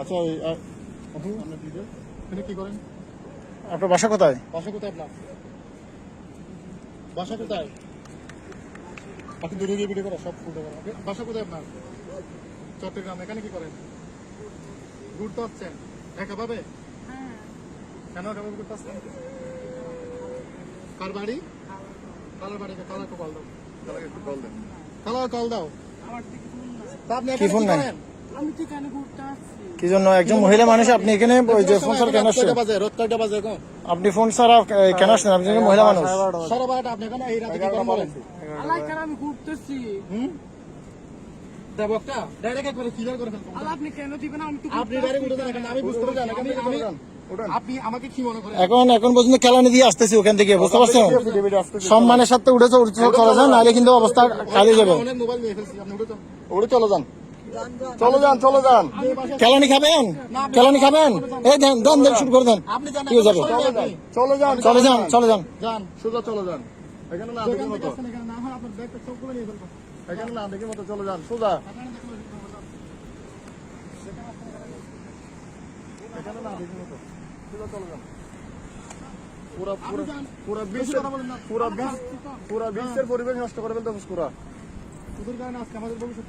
আচ্ছা ওই আহ, আপু, আপনার detail? এখানে কি করেন? আপনার বাসা কোথায়? বাসা কোথায় আপনার? বাসা কোথায়? আপনি দূরে গিয়ে ভিডিও করো সব ফুটে করো বাসা কোথায় আপনার? চট্টগ্রাম এখানে কি করেন? ঘুরতে হচ্ছেন একা পাবে? কেন একা ভাবে ঘুরতে আসছেন? কার বাড়ি? কালার বাড়িতে কালারকে কল দাও। একটু কল দেন। কালার কল দাও। তা আপনি কি ফোন নাই? করেন? কি জন্য? একজন মহিলা মানুষ আপনি এখানে ওই যে ফোন ছাড়া কেন আসছেন? আপনি ফোন ছাড়া কেন আসছেন? আপনি মহিলা মানুষ। সারা বারোটা আপনি এখন এই রাতে কি বলেন? আমি ঘুরতেছি। হুম? দেবকটা ডাইরেক্ট একবারে ক্লিয়ার করে ফেলব আপনি কেন দিবেন? আমি তো আপনি ডাইরেক্ট উঠে যান আমি বুঝতে পারছি না আমি আমি আপনি আমাকে কি মনে করেন? এখন এখন পর্যন্ত খেলানি দিয়ে আসতেছি ওখান থেকে বুঝতে পারছেন? সম্মানের সাথে উঠে চলে যান নাহলে কিন্তু অবস্থা খালি যাবে। অনেক মোবাইল নিয়ে ফেলছি আপনি উঠে চলে যান। চলে যান চলে যান। খেলানি খাবেন? খেলানি খাবেন? এই দেন দেন দেন শুরু করে দেন। চলে যান চলে যান চলে যান। যান। সোজা চলে যান। এখানে না দেখি মতো। এখানে না হয় আপনার ব্যাগটা সবগুলো নিয়ে ফেলব। এখানে না দেখি মতো চলে যান। সোজা। এখানে না দেখি মতো। সোজা চলে যান। পুরা পুরা পুরা বিশ্বের পুরা বিশ্ব পুরা বিশ্বের পরিবেশ নষ্ট করে ফেলতে পুরা। ওদের কারণে আজকে আমাদের ভবিষ্যৎ